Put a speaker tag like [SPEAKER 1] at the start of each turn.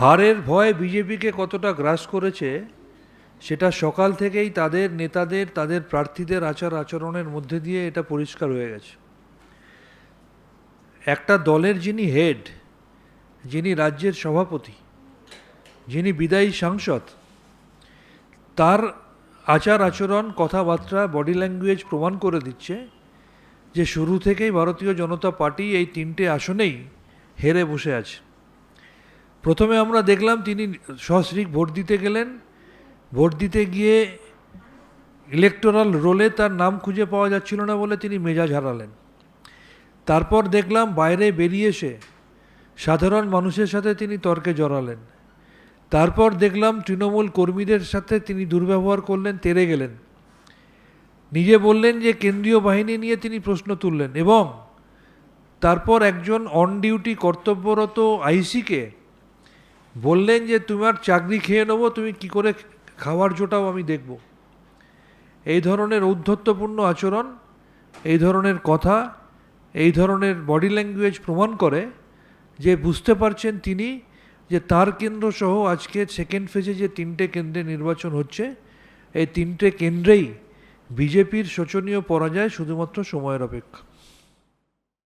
[SPEAKER 1] হারের ভয় বিজেপিকে কতটা গ্রাস করেছে, সেটা সকাল থেকেই তাদের নেতাদের, তাদের প্রার্থীদের আচার আচরণের মধ্যে দিয়ে এটা পরিষ্কার হয়ে গেছে। একটা দলের যিনি হেড, যিনি রাজ্যের সভাপতি, যিনি বিদায়ী সাংসদ, তার আচার আচরণ, কথাবার্তা, বডি ল্যাঙ্গুয়েজ প্রমাণ করে দিচ্ছে যে শুরু থেকেই ভারতীয় জনতা পার্টি এই তিনটে আসনেই হেরে বসে আছে। প্রথমে আমরা দেখলাম তিনি সশ্রীক ভোট দিতে গেলেন। ভোট দিতে গিয়ে ইলেকটোরাল রোলে তার নাম খুঁজে পাওয়া যাচ্ছিল না বলে তিনি মেজাজ হারালেন। তারপর দেখলাম বাইরে বেরিয়ে এসে সাধারণ মানুষের সাথে তিনি তর্কে জড়ালেন। তারপর দেখলাম তৃণমূল কর্মীদের সাথে তিনি দুর্ব্যবহার করলেন তেরে গেলেন। নিজে বললেন যে কেন্দ্রীয় বাহিনী নিয়ে তিনি প্রশ্ন তুললেন এবং তারপর একজন অন ডিউটি কর্তব্যরত আইসিকে বললেন যে, তোমার চাকরি খেয়ে নেব, তুমি কি করে খাওয়ার জোটাও আমি দেখব। এই ধরনের ঔদ্ধত্যপূর্ণ আচরণ, এই ধরনের কথা, এই ধরনের বডি ল্যাঙ্গুয়েজ প্রমাণ করে যে, বুঝতে পারছেন তিনি যে, তার কেন্দ্র সহ আজকে সেকেন্ড ফেজে যে তিনটে কেন্দ্রে নির্বাচন হচ্ছে, এই তিনটে কেন্দ্রেই বিজেপির শোচনীয় পরাজয় শুধুমাত্র সময়ের অপেক্ষা।